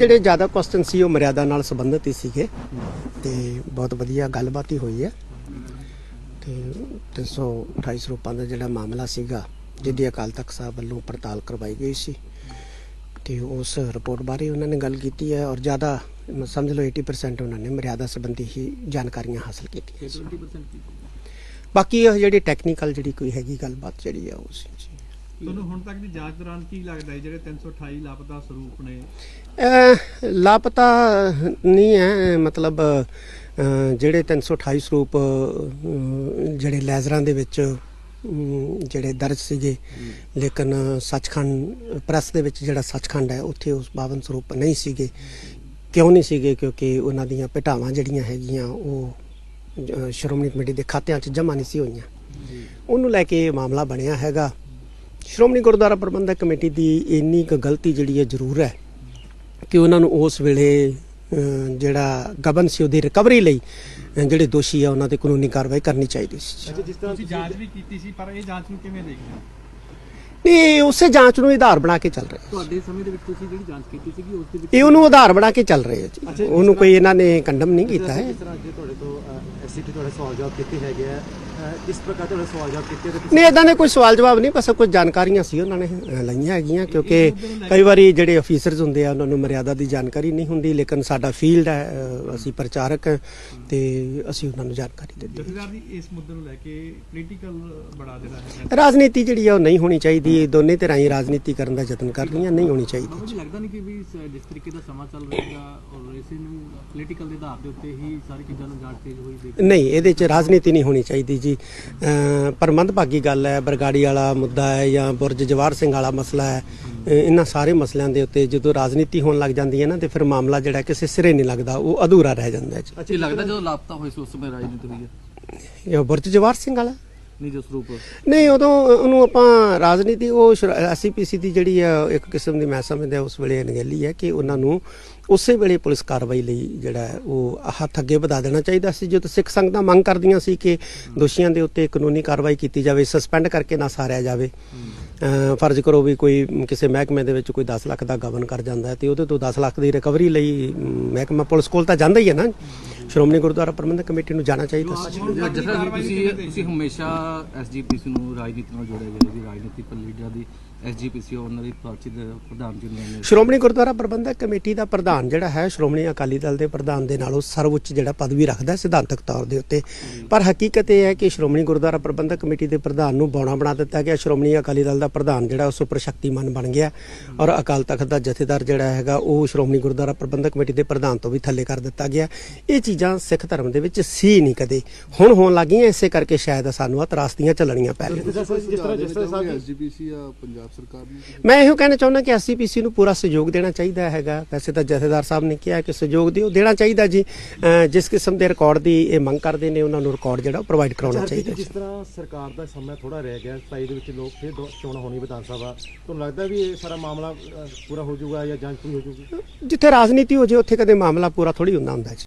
ਜਿਹੜੇ ਜ਼ਿਆਦਾ ਕੁਐਸਚਨ ਸੀ ਉਹ ਮਰਿਆਦਾ ਨਾਲ ਸੰਬੰਧਿਤ ਹੀ ਸੀਗੇ ਤੇ ਬਹੁਤ ਵਧੀਆ ਗੱਲਬਾਤ ਹੀ ਹੋਈ ਹੈ। ਤੇ 328 ਸਰੂਪਾਂ ਦਾ ਜਿਹੜਾ ਮਾਮਲਾ ਸੀਗਾ ਜਿਹਦੀ ਅਕਾਲ ਤਖਤ ਸਾਹਿਬ ਵੱਲੋਂ ਪੜਤਾਲ ਕਰਵਾਈ ਗਈ ਸੀ ਤੇ ਉਸ ਰਿਪੋਰਟ ਬਾਰੇ ਉਹਨਾਂ ਨੇ ਗੱਲ ਕੀਤੀ ਹੈ ਔਰ ਜ਼ਿਆਦਾ ਸਮਝ ਲਓ 80% ਉਹਨਾਂ ਨੇ ਮਰਿਆਦਾ ਸੰਬੰਧੀ ਹੀ ਜਾਣਕਾਰੀਆਂ ਹਾਸਲ ਕੀਤੀਆਂ ਸੀ। 20% ਕੀ ਬਾਕੀ ਇਹ ਜਿਹੜੀ ਟੈਕਨੀਕਲ ਜਿਹੜੀ ਕੋਈ ਹੈਗੀ ਗੱਲਬਾਤ ਜਿਹੜੀ ਆ ਉਹ ਸੀ ਜੀ। ਤੁਹਾਨੂੰ ਹੁਣ ਤੱਕ ਦੀ ਜਾਂਚ ਦੌਰਾਨ ਕੀ ਲੱਗਦਾ ਹੈ ਜਿਹੜੇ 328 ਲਾਪਤਾ ਸਰੂਪ ਨੇ? ਲਾਪਤਾ ਨਹੀਂ ਹੈ ਮਤਲਬ ਜਿਹੜੇ 328 ਸਰੂਪ ਜਿਹੜੇ ਲੈਜ਼ਰਾਂ ਦੇ ਵਿੱਚ ਜਿਹੜੇ ਦਰਜ ਸੀਗੇ ਲੇਕਿਨ ਸੱਚਖੰਡ ਪ੍ਰੈਸ ਦੇ ਵਿੱਚ ਜਿਹੜਾ ਸੱਚਖੰਡ ਹੈ ਉੱਥੇ ਉਸ 52 ਸਰੂਪ ਨਹੀਂ ਸੀਗੇ। ਕਿਉਂ ਨਹੀਂ ਸੀਗੇ? ਕਿਉਂਕਿ ਉਹਨਾਂ ਦੀਆਂ ਭਟਾਵਾਂ ਜਿਹੜੀਆਂ ਹੈਗੀਆਂ ਉਹ ਸ਼੍ਰੋਮਣੀ ਕਮੇਟੀ ਦੇ ਖਾਤਿਆਂ 'ਚ ਜਮ੍ਹਾਂ ਨਹੀਂ ਸੀ ਹੋਈਆਂ। ਉਹਨੂੰ ਲੈ ਕੇ ਇਹ ਮਾਮਲਾ ਬਣਿਆ ਹੈਗਾ। ਸ਼੍ਰੋਮਣੀ ਗੁਰਦੁਆਰਾ ਪ੍ਰਬੰਧਕ ਕਮੇਟੀ ਦੀ ਇੰਨੀ ਕੁ ਗਲਤੀ ਜਿਹੜੀ ਹੈ ਜ਼ਰੂਰ ਹੈ ਕਿ ਉਹਨਾਂ ਨੂੰ ਉਸ ਵੇਲੇ ਜਿਹੜਾ ਗਬਨ ਸੀ ਉਹਦੀ ਰਿਕਵਰੀ ਲਈ ਜਿਹੜੇ ਦੋਸ਼ੀ ਆ ਉਹਨਾਂ ਤੇ ਕਾਨੂੰਨੀ ਕਾਰਵਾਈ ਕਰਨੀ ਚਾਹੀਦੀ ਸੀ। ਜਿਸ ਤਰ੍ਹਾਂ ਤੁਸੀਂ ਜਾਂਚ ਵੀ ਕੀਤੀ ਸੀ, ਪਰ ਇਹ ਜਾਂਚ ਨੂੰ ਕਿਵੇਂ ਦੇਖਦੇ ਹੋ? ਇਹ ਉਸੇ ਜਾਂਚ ਨੂੰ ਆਧਾਰ ਬਣਾ ਕੇ ਚੱਲ ਰਹੇ ਤੁਹਾਡੇ ਸਮੇਂ ਦੇ ਵਿੱਚ ਤੁਸੀਂ ਜਿਹੜੀ ਜਾਂਚ ਕੀਤੀ ਸੀਗੀ ਉਸ ਦੇ ਵਿੱਚ ਇਹ ਉਹਨੂੰ ਆਧਾਰ ਬਣਾ ਕੇ ਚੱਲ ਰਹੇ ਆ ਜੀ। ਉਹਨੂੰ ਕੋਈ ਇਹਨਾਂ ਨੇ ਕੰਡਮ ਨਹੀਂ ਕੀਤਾ ਹੈ। ਜਿਸ ਤਰ੍ਹਾਂ ਜੇ ਤੁਹਾਡੇ ਤੋਂ ਐਸਸੀਟੀ ਤੁਹਾਡੇ ਸਵਾਲ ਜਵਾਬ ਕੀਤੇ ਹੈਗੇ ਆ ਅਹ, ਇਸ ਪ੍ਰਕਾਰ ਤੁਹਾਡੇ ਸਵਾਲ ਜਵਾਬ ਕੀਤੇ ਤੇ ਨਹੀਂ ਇਦਾਂ ਦੇ ਕੋਈ ਸਵਾਲ ਜਵਾਬ ਨਹੀਂ ਬਸ ਕੁਝ ਜਾਣਕਾਰੀਆਂ ਸੀ ਉਹਨਾਂ ਨੇ ਲਈਆਂ ਹੈਗੀਆਂ ਕਿਉਂਕਿ ਕਈ ਵਾਰੀ ਜਿਹੜੇ ਅਫੀਸਰਸ ਹੁੰਦੇ ਆ ਉਹਨਾਂ ਨੂੰ ਮਰਿਆਦਾ ਦੀ ਜਾਣਕਾਰੀ ਨਹੀਂ ਹੁੰਦੀ ਲੇਕਿਨ ਸਾਡਾ ਫੀਲਡ ਹੈ ਅਸੀਂ ਪ੍ਰਚਾਰਕ ਹਾਂ ਤੇ ਅਸੀਂ ਉਹਨਾਂ ਨੂੰ ਜਾਣਕਾਰੀ ਦਿੰਦੇ ਹਾਂ। ਇਸ ਮੁੱਦੇ ਨੂੰ ਲੈ ਕੇ ਪੋਲੀਟੀਕਲ ਬੜਾ ਜਿਹੜਾ ਹੈ ਰਾਜਨੀਤੀ ਜਿਹੜੀ ਆ ਉਹ ਨਹੀਂ ਹੋਣੀ ਚਾਹੀਦੀ। ਇਹ ਦੋਨੇ ਧਿਰਾਂ ਹੀ ਰਾਜਨੀਤੀ ਕਰਨ ਦਾ ਯਤਨ ਕਰ ਰਹੀਆਂ ਨਹੀਂ ਹੋਣੀ ਚਾਹੀਦੀ। ਮੈਨੂੰ ਲੱਗਦਾ ਨਹੀਂ ਕਿ ਵੀ ਸ- ਜਿਸ ਤਰੀਕੇ ਦਾ ਸਮਾਂ ਚੱਲ ਰਿਹਾ ਔਰ ਇਸੇ ਨੂੰ ਪੋਲੀਟੀਕਲ ਦੇ ਆਧਾਰ ਦੇ ਉੱਤੇ ਹੀ ਸਾਰੀ ਚੀਜ਼ਾਂ ਨੂੰ ਜਾਂਚ ਤੇਜ਼ ਹੋਈ ਦੇਖ ਨਹੀਂ ਇਹਦੇ 'ਚ ਰਾਜਨੀਤੀ ਨਹੀਂ ਹੋਣੀ ਚਾਹੀਦੀ ਜੀ। ਅਮ ਪਰ ਮੰਦਭਾਗੀ ਗੱਲ ਹੈ ਬਰਗਾੜੀ ਵਾਲਾ ਮੁੱਦਾ ਹੈ ਜਾਂ ਬੁਰਜ ਜਵਾਰ ਸਿੰਘ ਵਾਲਾ ਮਸਲਾ ਹੈ ਇਹਨਾਂ ਸਾਰੇ ਮਸਲਿਆਂ ਦੇ ਉੱਤੇ ਜਦੋਂ ਰਾਜਨੀਤੀ ਹੋਣ ਲੱਗ ਜਾਂਦੀ ਹੈ ਨਾ ਤੇ ਫਿਰ ਮਾਮਲਾ ਜਿਹੜਾ ਕਿਸੇ ਸਿਰੇ ਨਹੀਂ ਲੱਗਦਾ ਉਹ ਅਧੂਰਾ ਰਹਿ ਜਾਂਦਾ ਹੈ ਜੀ। ਇਹ ਲੱਗਦਾ ਜਦੋਂ ਲਾਪਤਾ ਹੋਏ ਸੀ ਉਸ ਸਮੇਂ ਰਾਜਨੀਤੀ ਹੋਈ ਹੈ। ਇਹ ਬੁਰਜ ਜਵਾਰ ਸਿੰਘ ਵਾਲਾ? ਨਹੀਂ ਸਰੂਪ। ਨਹੀਂ, ਉਦੋਂ ਉਹਨੂੰ ਆਪਾਂ ਰਾਜਨੀਤੀ, ਉਹ ਐਸਸੀਪੀਸੀ ਦੀ ਜਿਹੜੀ ਆ ਇੱਕ ਕਿਸਮ ਦੀ ਮੈਂ ਸਮਝਦਾ ਉਸ ਵੇਲੇ ਅਣਗਹਿਲੀ ਹੈ ਕਿ ਉਹਨਾਂ ਨੂੰ ਉਸੇ ਵੇਲੇ ਪੁਲਿਸ ਕਾਰਵਾਈ ਲਈ ਜਿਹੜਾ ਉਹ ਹੱਥ ਅੱਗੇ ਵਧਾ ਦੇਣਾ ਚਾਹੀਦਾ ਸੀ। ਜਦੋਂ ਸਿੱਖ ਸੰਗਤਾਂ ਮੰਗ ਕਰਦੀਆਂ ਸੀ ਕਿ ਦੋਸ਼ੀਆਂ ਦੇ ਉੱਤੇ ਕਾਨੂੰਨੀ ਕਾਰਵਾਈ ਕੀਤੀ ਜਾਵੇ, ਸਸਪੈਂਡ ਕਰਕੇ ਨਾ ਸਾਰਿਆ ਜਾਵੇ ਫਰਜ਼ ਕਰੋ ਵੀ ਕੋਈ ਕਿਸੇ ਮਹਿਕਮੇ ਦੇ ਵਿੱਚ ਕੋਈ 10 ਲੱਖ ਦਾ ਗਵਨ ਕਰ ਜਾਂਦਾ ਹੈ ਤੇ ਉਹਦੇ ਤੋਂ 10 ਲੱਖ ਦੀ ਰਿਕਵਰੀ ਲਈ ਮਹਿਕਮਾ ਪੁਲਿਸ ਕੋਲ ਤਾਂ ਜਾਂਦਾ ਹੀ ਹੈ ਨਾ। ਸ਼੍ਰੋਮਣੀ ਗੁਰਦੁਆਰਾ ਪ੍ਰਬੰਧਕ ਕਮੇਟੀ ਨੂੰ ਜਾਣਾ ਚਾਹੀਦਾ ਸੀ। ਜਥੇਦਾਰ ਜੀ ਤੁਸੀਂ ਤੁਸੀਂ ਹਮੇਸ਼ਾ ਐਸਜੀਪੀਸੀ ਨੂੰ ਰਾਜਨੀਤੀ ਨਾਲ ਜੋੜਿਆ ਗਿਆ ਜੀ ਰਾਜਨੀਤਿਕ ਲੀਡਰਾਂ ਦੀ ਐਸਜੀਪੀਸੀ ਉਹਨਾਂ ਦੀ ਪਾਰਟੀ ਦੇ ਪ੍ਰਧਾਨ ਚੁਣੇ ਨੇ ਸ਼੍ਰੋਮਣੀ ਗੁਰਦੁਆਰਾ ਪ੍ਰਬੰਧਕ ਕਮੇਟੀ ਦਾ ਪ੍ਰਧਾਨ ਜਿਹੜਾ ਹੈ ਸ਼੍ਰੋਮਣੀ ਅਕਾਲੀ ਦਲ ਦੇ ਪ੍ਰਧਾਨ ਦੇ ਨਾਲੋਂ ਸਰਵਉੱਚ ਜਿਹੜਾ ਪਦਵੀ ਰੱਖਦਾ ਹੈ ਸਿਧਾਂਤਕ ਤੌਰ ਦੇ ਉੱਤੇ। ਪਰ ਹਕੀਕਤ ਇਹ ਹੈ ਕਿ ਸ਼੍ਰੋਮਣੀ ਗੁਰਦੁਆਰਾ ਪ੍ਰਬੰਧਕ ਕਮੇਟੀ ਦੇ ਪ੍ਰਧਾਨ ਨੂੰ ਬੌਣਾ ਬਣਾ ਦਿੱਤਾ ਗਿਆ। ਸ਼੍ਰੋਮਣੀ ਅਕਾਲੀ ਦਲ ਦਾ ਪ੍ਰਧਾਨ ਜਿਹੜਾ ਉਸ ਉੱਪਰ ਸ਼ਕਤੀਮਾਨ ਬਣ ਗਿਆ ਔਰ ਅਕਾਲ ਤਖਤ ਦਾ ਜਥੇਦਾਰ ਜਿਹੜਾ ਹੈਗਾ ਉਹ ਸ਼੍ਰੋਮਣੀ ਗੁਰਦੁਆਰਾ ਪ੍ਰਬੰਧਕ ਕਮੇਟੀ ਦੇ ਪ੍ਰਧਾਨ ਤੋਂ ਵੀ ਥੱਲੇ ਕਰ ਦਿੱਤਾ ਗਿਆ। ਇਹ ਚੀਜ਼ਾਂ ਸਿੱਖ ਧਰਮ ਦੇ ਵਿੱਚ ਸੀ ਨਹੀਂ ਕਦੇ। ਹੁਣ ਹੋਣ ਲੱਗੀਆਂ ਇਸੇ ਕਰਕੇ ਸ਼ਾਇਦ ਸਾਨੂੰ ਆ ਤਰਾਸਦੀਆਂ ਚੱਲਣੀਆਂ ਪੈ ਰਹੀਆਂ ਜਿਸ ਤਰ੍ਹਾਂ ਜਿਸ ਤਰ੍ਹਾਂ ਜਿਸ ਤਰ੍ਹਾਂ ਸਾਹਿਬ ਐਸਜੀਪੀਸੀ ਆ ਪੰਜਾਬ ਸਰਕਾਰ ਨੂੰ? ਮੈਂ ਇਹੋ ਕਹਿਣਾ ਚਾਹੁੰਦਾ ਕਿ ਐਸਸੀਪੀਸੀ ਨੂੰ ਪੂਰਾ ਸਹਿਯੋਗ ਦੇਣਾ ਚਾਹੀਦਾ ਹੈਗਾ। ਵੈਸੇ ਤਾਂ ਜਥੇਦਾਰ ਸਾਹਿਬ ਨੇ ਕਿਹਾ ਕਿ ਸਹਿਯੋਗ ਦਿਓ ਦੇਣਾ ਚਾਹੀਦਾ ਜੀ। ਜਿਸ ਕਿਸਮ ਦੇ ਰਿਕਾਰਡ ਦੀ ਇਹ ਮੰਗ ਕਰਦੇ ਨੇ ਉਹਨਾਂ ਨੂੰ ਰਿਕਾਰਡ ਜਿਹੜਾ ਪ੍ਰੋਵਾਈਡ ਕਰਾਉਣਾ ਚਾਹੀਦਾ ਜਿਸ ਤਰ੍ਹਾਂ ਸਰਕਾਰ ਦਾ ਸਮਾਂ ਥੋੜਾ ਰਹਿ ਗਿਆ 27 ਦੇ ਵਿੱਚ ਲੋਕ ਫਿਰ ਚੋਣ ਹੋਣੀ ਵਿਧਾਨ ਸਭਾ। ਤੁਹਾਨੂੰ ਲੱਗਦਾ ਵੀ ਇਹ ਸਾਰਾ ਮਾਮਲਾ ਪੂਰਾ ਹੋ ਜਾਊਗਾ ਜਾਂ ਜਾਂਚ ਪੂਰੀ ਹੋ ਜਾਊਗੀ? ਜਿੱਥੇ ਰਾਜਨੀਤੀ ਹੋ ਜੇ ਉੱਥੇ ਕਦੇ ਮਾਮਲਾ ਪੂਰਾ ਥੋੜੀ ਹੁੰਦਾ ਹੁੰਦਾ ਜੀ।